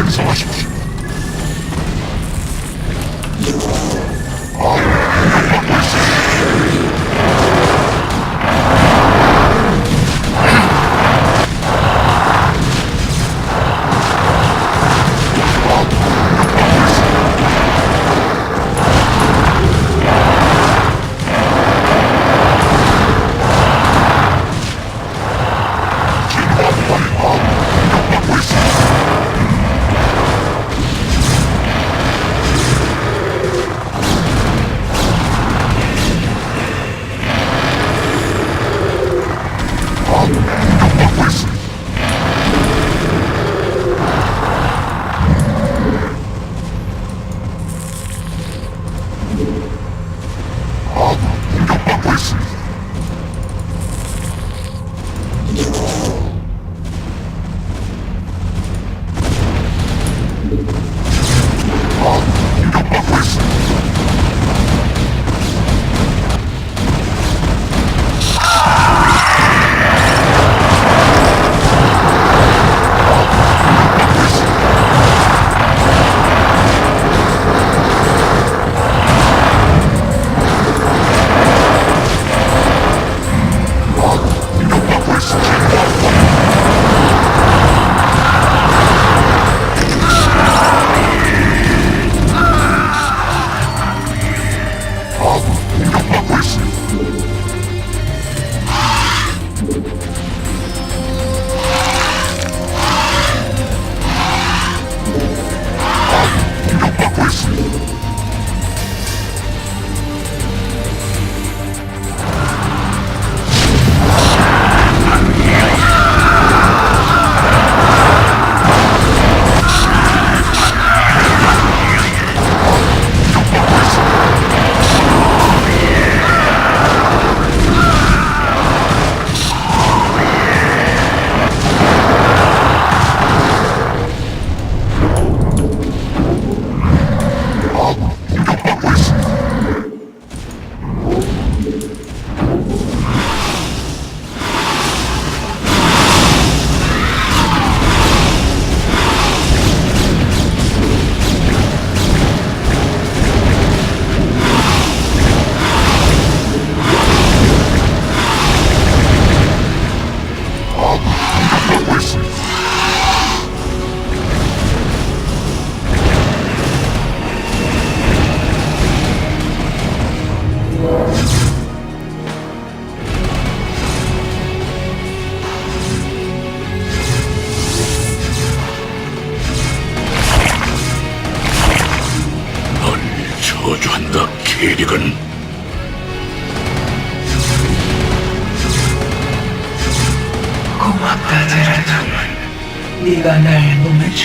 생성하십시오.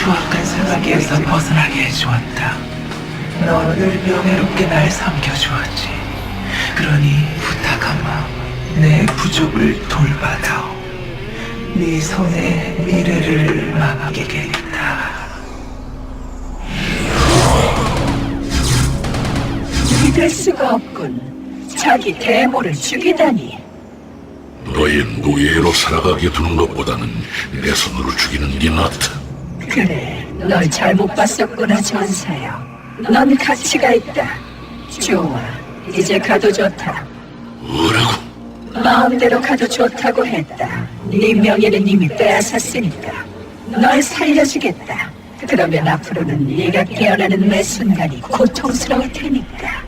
추악한 생각에서 벗어나게 해주었다. 넌늘 명예롭게 날 섬겨주었지. 그러니 부탁하마. 내 부족을 돌봐다오. 네 손에 미래를 맡기겠다. 믿을 수가 없군. 자기 대모를 죽이다니. 너의 노예로 살아가게 두는 것보다는 내 손으로 죽이는 게 낫다. 그래, 널 잘못 봤었구나, 전사야. 넌 가치가 있다. 좋아, 이제 가도 좋다. 뭐라고? 마음대로 가도 좋다고 했다. 네 명예는 이미 빼앗았으니까. 널 살려주겠다. 그러면 앞으로는 네가 깨어나는 매 순간이 고통스러울 테니까.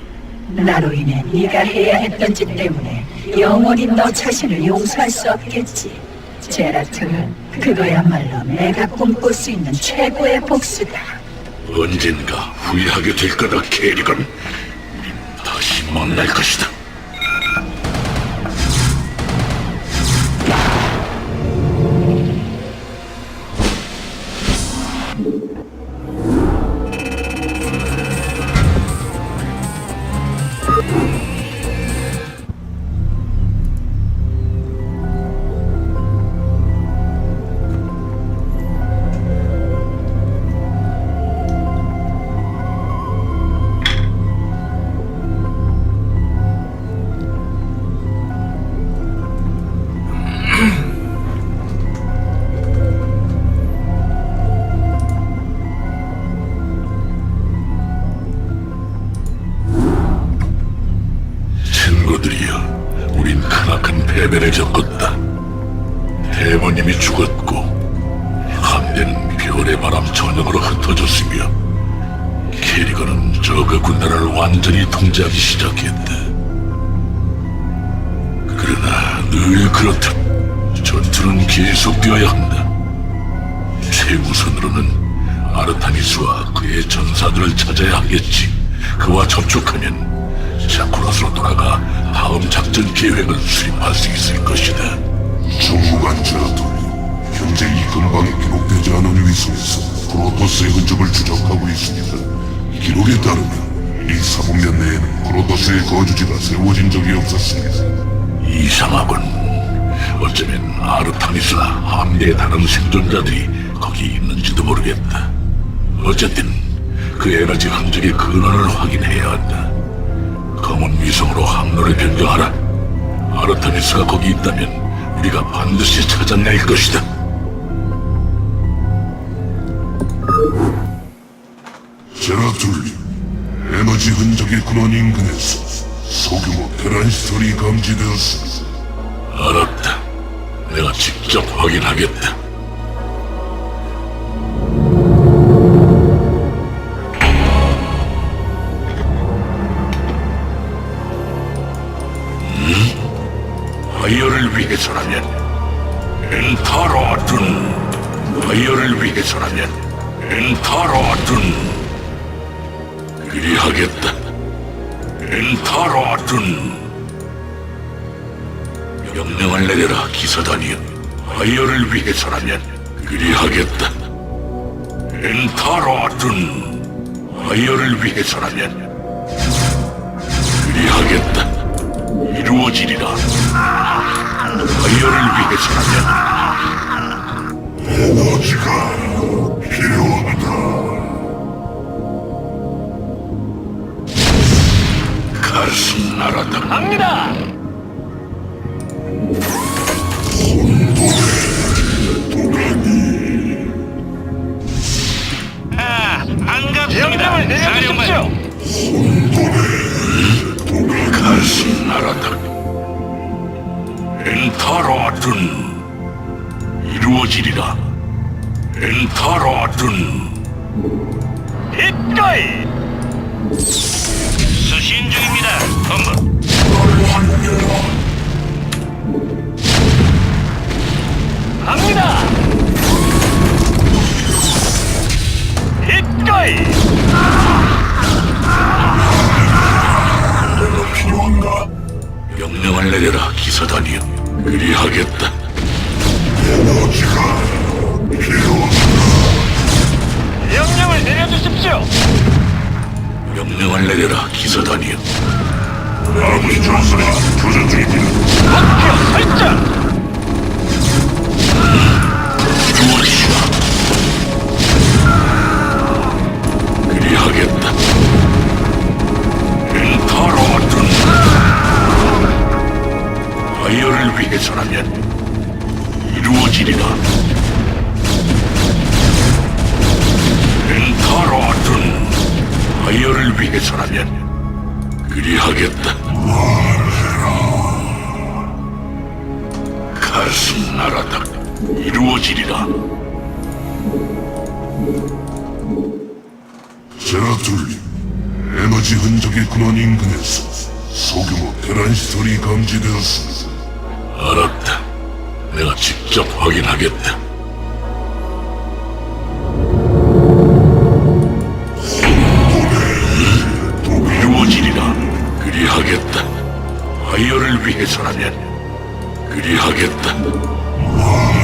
나로 인해 네가 해야 했던 짓 때문에 영원히 너 자신을 용서할 수 없겠지. 제라트는 그거야말로 내가 꿈꿀 수 있는 최고의 복수다. 언젠가 후회하게 될 거다, 캐리건. 다시 만날 것이다. 계획을 수립할 수 있을 것이다. 정무관 제라툴 현재 이 근방에 기록되지 않은 위성에서 프로토스의 흔적을 추적하고 있습니다. 기록에 따르면 이 사복년 내에는 프로토스의 거주지가 세워진 적이 없었습니다. 이상하군. 어쩌면 아르타니스나 함대의 다른 생존자들이 거기 있는지도 모르겠다. 어쨌든 그 에너지 흔적의 근원을 확인해야 한다. 검은 위성으로 항로를 변경하라. 아르타니스가 거기 있다면 우리가 반드시 찾아낼 것이다. 제라툴 에너지 흔적의 근원 인근에서 소규모 테란시설이 감지되었습니다. 알았다. 내가 직접 확인하겠다. 음? 바이어를 위해서라면 엔타로아둔. 바이어를 위해서라면 엔타로아둔. 그리하겠다. 엔타로아둔. 명령을 내려라 기사단이여. 바이어를 위해서라면 그리하겠다. 엔타로아둔. 바이어를 위해서라면 그리하겠다 이루어지리라 바이어를 위해서라면 에너지가 필요하다. 가슴 날아다 갑니다. 아, 반갑습니다. 명령을 내려주십시오. 아튼 이루어지리라. 엔타로 아튼 입가이! 수신 중입니다 건물 갑니다! 입가이! 내가 필요한가? 명령을 내려라 기사단이여. 그리 하겠다 에너지가 필요하다. 명령을 내려주십시오. 명령을 내려라 기사단이여 아군이 전선에 교전 중입니다. 목표 설정. 그리하겠다.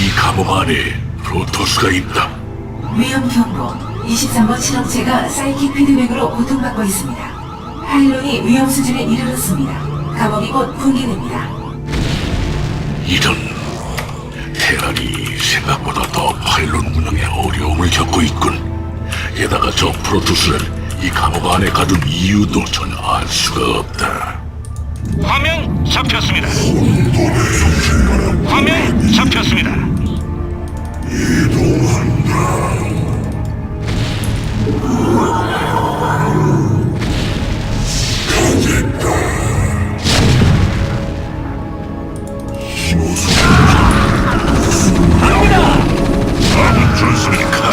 이 감옥 안에 프로토스가 있다 위험 경고. 23번 실험체가 사이킥 피드백으로 고통받고 있습니다. 파일론이 위험 수준에 이르렀습니다. 감옥이 곧 붕괴됩니다. 이런 테란이 생각보다 더 파일론 운영에 어려움을 겪고 있군. 게다가 저 프로토스는 이 감옥 안에 가둔 이유도 전혀 알 수가 없다. 화면 잡혔습니다. 화면 잡혔습니다. 아군 전선이 가슴이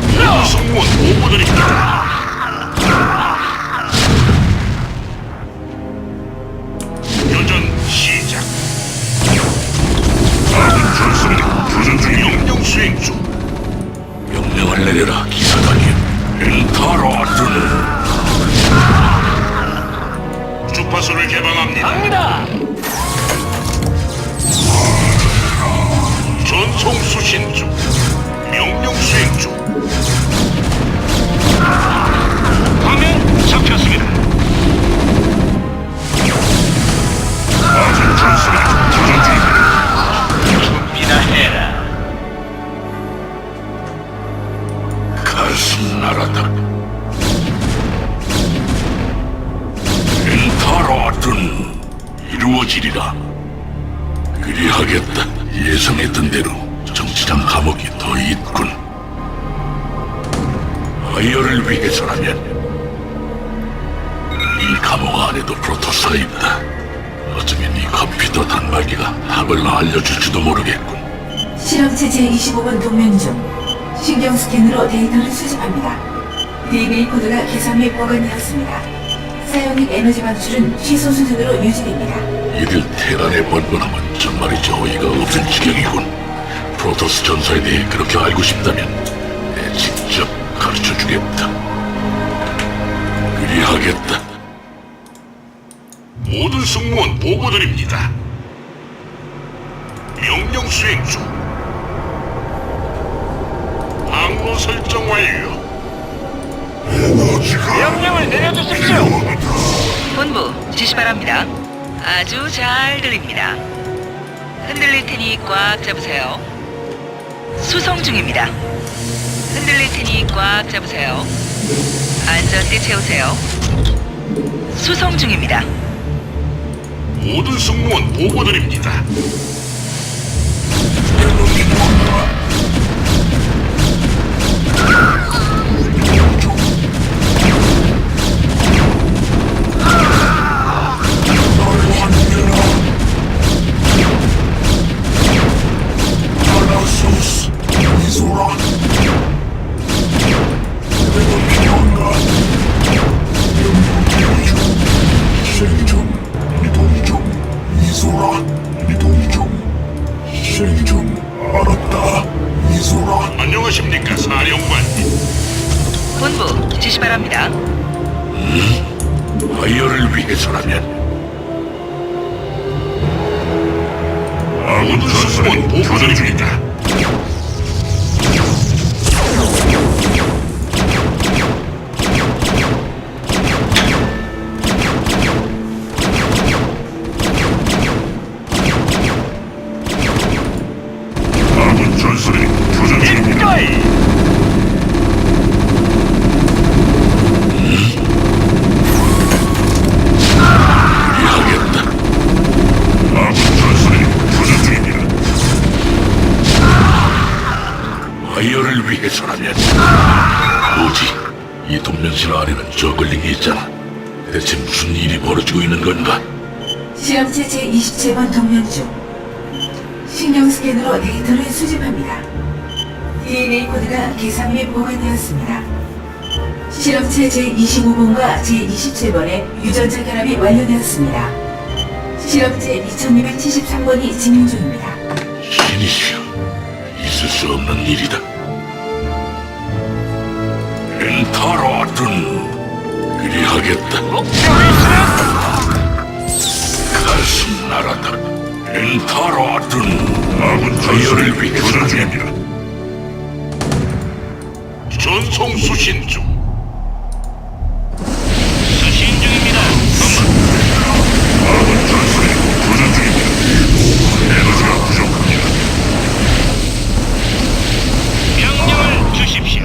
앞으로. 성원 보고드립니다. 이루어지리라. 그리하겠다. 예상했던 대로 정치장 감옥이 더 있군. 아이어를 위해서라면 이 감옥 안에도 프로토스가 있다. 어쩌면 이 컴퓨터 단말기가 답을 알려줄지도 모르겠군. 실험체 제25번 동면 중 신경 스캔으로 데이터를 수집합니다. DNA 코드가 계산 및 보관되었습니다. 사이오닉 에너지 방출은 취소 수준으로 유지됩니다. 이들 테란의 번번함은 정말이지 어이가 없을 지경이군. 프로토스 전사에 대해 그렇게 알고 싶다면 내 직접 가르쳐 주겠다. 그리하겠다. 모든 승무원 보고드립니다. 명령 수행 중. 항로 설정 완료. 명령을 내려주십시오. 본부 지시 바랍니다. 아주 잘 들립니다. 흔들릴 테니 꽉 잡으세요. 수송 중입니다. 흔들릴 테니 꽉 잡으세요. 안전띠 채우세요. 수송 중입니다. 모든 승무원 보고드립니다. 안녕하십니까 사령관님. 본부 지시 바랍니다. 아이어를 위해서라면 모든 승무원 보고드립니다. 실험체 제27번 동면 중 신경 스캔으로 데이터를 수집합니다. DNA 코드가 계산 및 보관되었습니다. 실험체 제25번과 제27번의 유전자 결합이 완료되었습니다. 실험체 2273번이 진행 중입니다. 신이시여, 있을 수 없는 일이다. 엔타라든 그리하겠다. 나라다. 엔타라든 아군 아이어를 전설이 위해서 교전 중입니다. 전송 수신 중. 수신 중입니다. 아군 전설이 교전 중입니다. 에너지가 부족합니다. 명령을 주십시오.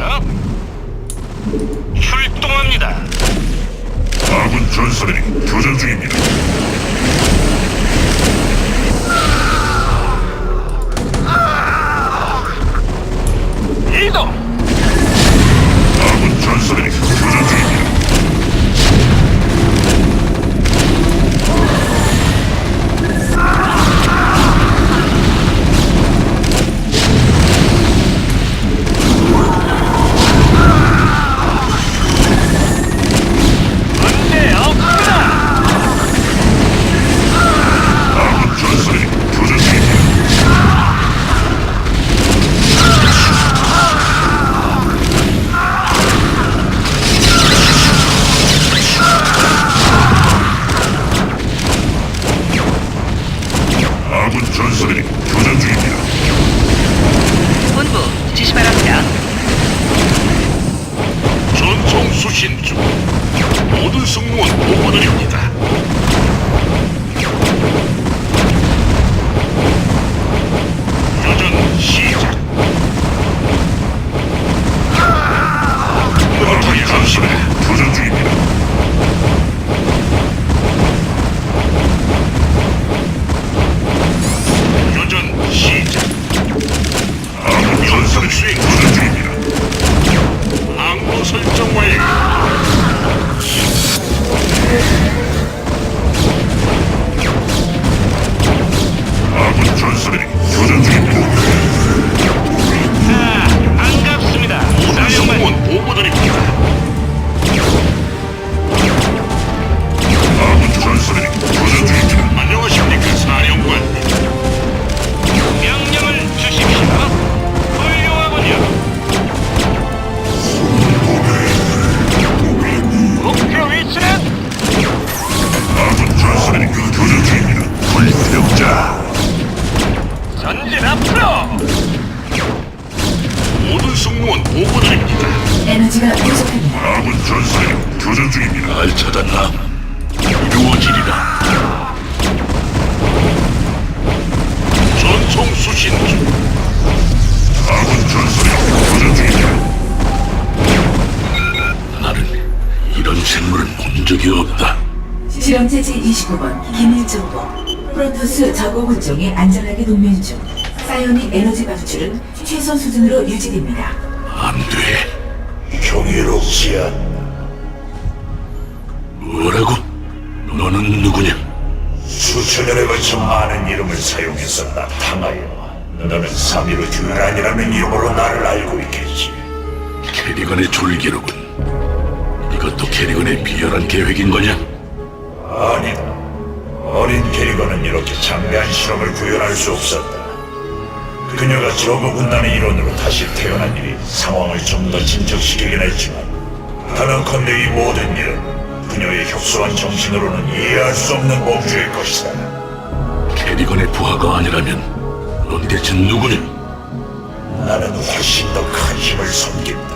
출동합니다. 아군 전설이 교전 중입니다. 수신 중. 모든 승무원 보고드립니다. 군종이 안전하게 동면 중 사이오닉 에너지 방출은 최소 수준으로 유지됩니다. 안 돼. 경이롭지 않. 뭐라고? 너는 누구냐? 수천 년에 걸쳐 많은 이름을 사용해서 나타나여. 너는 사미로 듀란이라는 이름으로 나를 알고 있겠지. 캐리건의 졸기로군. 이것도 캐리건의 비열한 계획인 거냐? 아니다. 어린 캐리건은 이렇게 장대한 실험을 구현할 수 없었다. 그녀가 저그 군단의 일원으로 다시 태어난 일이 상황을 좀 더 진척시키긴 했지만 단언컨대 이 모든 일은 그녀의 협소한 정신으로는 이해할 수 없는 범주일 것이다. 캐리건의 부하가 아니라면 넌 대체 누구냐? 나는 훨씬 더 큰 힘을 섬긴다.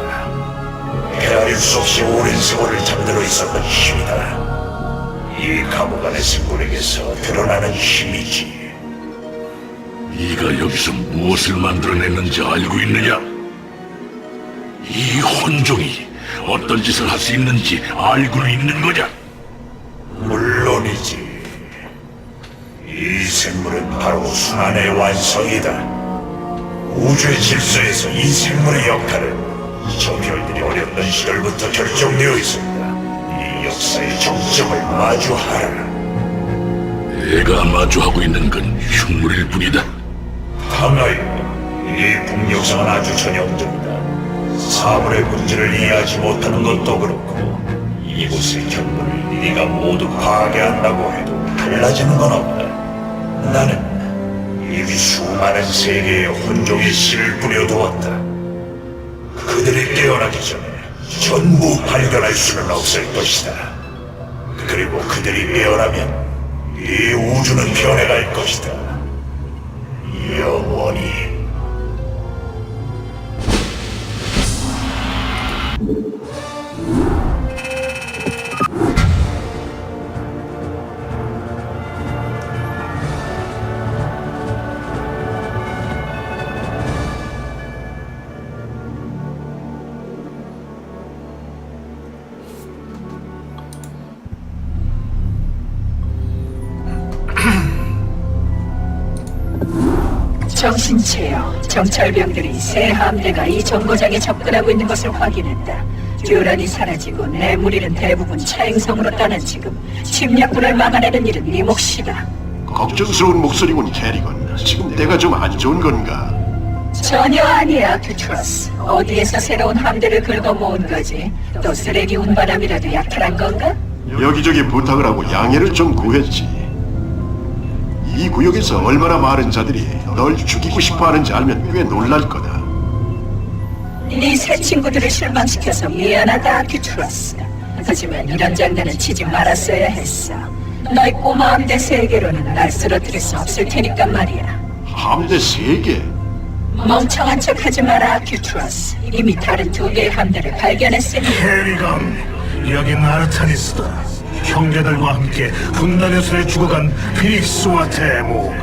헤아릴 수 없이 오랜 세월을 잠들어 있었던 힘이다. 이 감옥 안의 생물에게서 드러나는 힘이지. 네가 여기서 무엇을 만들어냈는지 알고 있느냐? 이 혼종이 어떤 짓을 할 수 있는지 알고는 있는 거냐? 물론이지. 이 생물은 바로 순환의 완성이다. 우주의 질서에서 이 생물의 역할은 저 별들이 어렸던 시절부터 결정되어 있습니다. 이 역사의 정점을 마주하라. 내가 마주하고 있는 건 흉물일 뿐이다. 강하여 이 북녘성은 아주 전형적이다. 사물의 본질을 이해하지 못하는 것도 그렇고 이곳의 경물을 네가 모두 파괴한다고 해도 달라지는 건 없다. 나는 이미 수많은 세계의 혼종의 씨를 뿌려두었다. 그들이 깨어나기 전에 전부 발견할 수는 없을 것이다. 그리고 그들이 깨어나면 이 우주는 변해갈 것이다. 영원히 신체여 정찰병들이 새 함대가 이 정거장에 접근하고 있는 것을 확인했다. 듀란이 사라지고 내 무리는 대부분 차행성으로 떠난 지금 침략군을 막아내는 일은 네 몫이다. 걱정스러운 목소리군 캐리건 지금 때가 좀 안 좋은 건가 전혀 아니야, 큐트러스. 어디에서 새로운 함대를 긁어 모은 거지? 또 쓰레기 운반함이라도 약탈한 건가? 여기저기 부탁을 하고 양해를 좀 구했지 이 구역에서 얼마나 많은 자들이 널 죽이고 싶어 하는지 알면 꽤 놀랄 거다 네 새 친구들을 실망시켜서 미안하다, 큐트러스. 하지만 이런 장난은 치지 말았어야 했어. 너희 꼬마 함대 세계로는 날 쓰러뜨릴 수 없을 테니까 말이야. 함대 세 개 멍청한 척 하지 마라, 큐트러스. 이미 다른 두 개의 함대를 발견했으니 캐리건, 여긴 아르타니스다. 형제들과 함께 분단에서 죽어간 피닉스와 데모,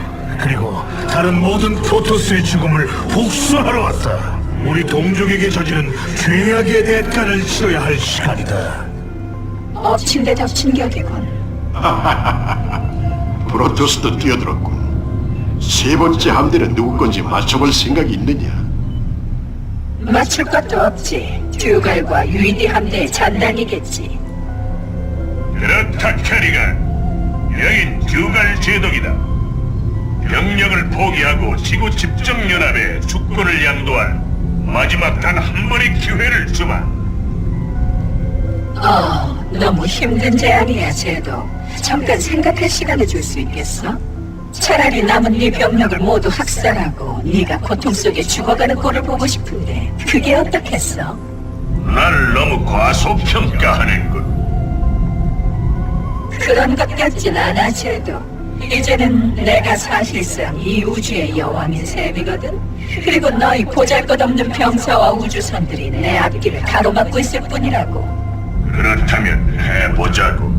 그리고 다른 모든 프로토스의 죽음을 복수하러 왔다. 우리 동족에게 저지른 죄악의 대가를 치러야 할 시간이다. 엎친 데 덮친 격이군. 프로토스도 뛰어들었군 세 번째 함대는 누구 건지 맞춰볼 생각이 있느냐 맞출 것도 없지. 듀갈과 유이디 함대의 잔당이겠지. 그렇다 캐리건 여긴 듀갈 제독이다 포기하고 지구 집정 연합에 주권을 양도할 마지막 단 한 번의 기회를 주마 어, 너무 힘든 제안이야, 쟤도. 잠깐 생각할 시간을 줄 수 있겠어? 차라리 남은 네 병력을 모두 학살하고 네가 고통 속에 죽어가는 꼴을 보고 싶은데 그게 어떻겠어? 나를 너무 과소평가하는군 그런 것 같진 않아, 쟤도. 이제는 내가 사실상 이 우주의 여왕인 셈이거든. 그리고 너희 보잘것없는 병사와 우주선들이 내 앞길을 가로막고 있을 뿐이라고. 그렇다면 해보자고.